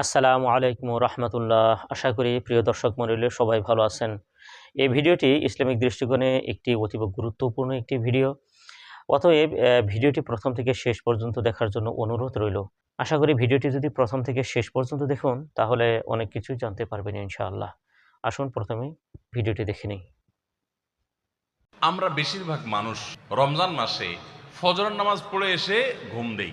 আসসালামু আলাইকুম রহমতুল্লাহ। আশা করি প্রিয় দর্শক মণ্ডলী সবাই ভালো আছেন। এই ভিডিওটি ইসলামিক দৃষ্টিকোণে একটি অতীব গুরুত্বপূর্ণ একটি ভিডিও। অতএব ভিডিওটি প্রথম থেকে শেষ পর্যন্ত দেখার জন্য অনুরোধ রইল। আশা করি ভিডিওটি যদি প্রথম থেকে শেষ পর্যন্ত দেখুন, তাহলে অনেক কিছু জানতে পারবেন ইনশাআল্লাহ। আসুন প্রথমে ভিডিওটি দেখে নিই। আমরা বেশিরভাগ মানুষ রমজান মাসে ফজরের নামাজ পড়ে এসে ঘুম দেই।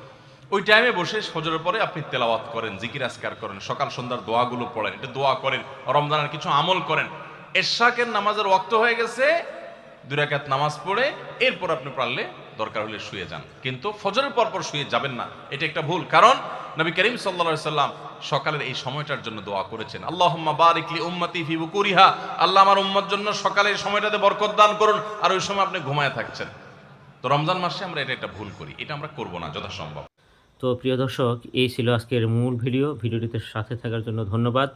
ওই টাইমে বসে সজরের পরে আপনি তেলাওয়াত করেন, জিকির আসকার করেন, সকাল সন্ধ্যার দোয়াগুলো পড়েন এটা দোয়া করেন, রমজানের কিছু আমল করেন। এশাকের নামাজের ওয়াক্ত হয়ে গেছে, দুই রাকাত নামাজ পড়ে, এরপর আপনি পারলে দরকার হলে শুয়ে যান। কিন্তু ফজরের পর পর শুয়ে যাবেন না, এটা একটা ভুল। কারণ নবী করিম সাল্লা সাল্লাম সকালের এই সময়টার জন্য দোয়া করেছেন। আল্লাহ বারিকলি উম্মতি ফি বুকুরিহা, আল্লাহ আমার উম্মার জন্য সকালের সময়টাতে বরকত দান করুন, আর ওই সময় আপনি ঘুমায় থাকছেন। তো রমজান মাসে আমরা এটা একটা ভুল করি, এটা আমরা করব না যথাসম্ভব। তো প্রিয় দর্শক, এই ছিল আজকের মূল ভিডিও। ভিডিওটিতে সাথে থাকার জন্য ধন্যবাদ।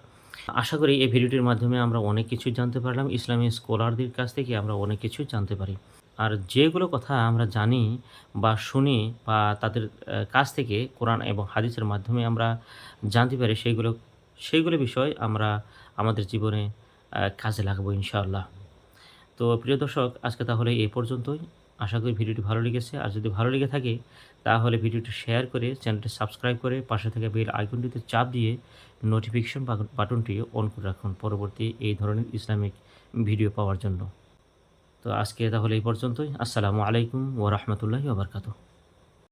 আশা করি এই ভিডিওটির মাধ্যমে আমরা অনেক কিছু জানতে পারলাম। ইসলামী স্কলারদের কাছ থেকে আমরা অনেক কিছু জানতে পারি। আর যেগুলো কথা আমরা জানি বা শুনি বা তাদের কাছ থেকে কোরআন এবং হাদিসের মাধ্যমে আমরা জানতে পারি সেইগুলো সেইগুলো বিষয় আমরা আমাদের জীবনে কাজে লাগাবো ইনশাআল্লাহ। তো প্রিয় দর্শক, আজকে তাহলে এই পর্যন্তই। আশা করি ভিডিওটি ভালো লেগেছে। আর যদি ভালো লেগে থাকে, তাহলে ভিডিওটি শেয়ার করে চ্যানেলটি সাবস্ক্রাইব করে পাশে থাকা বেল আইকনটিতে চাপ দিয়ে নোটিফিকেশন বাটনটি অন করে রাখুন পরবর্তী এই ধরনের ইসলামিক ভিডিও পাওয়ার জন্য। তো আজকে তাহলে এই পর্যন্তই। আসসালামু আলাইকুম ওরহমতুল্লাহ ওবরকাতুহ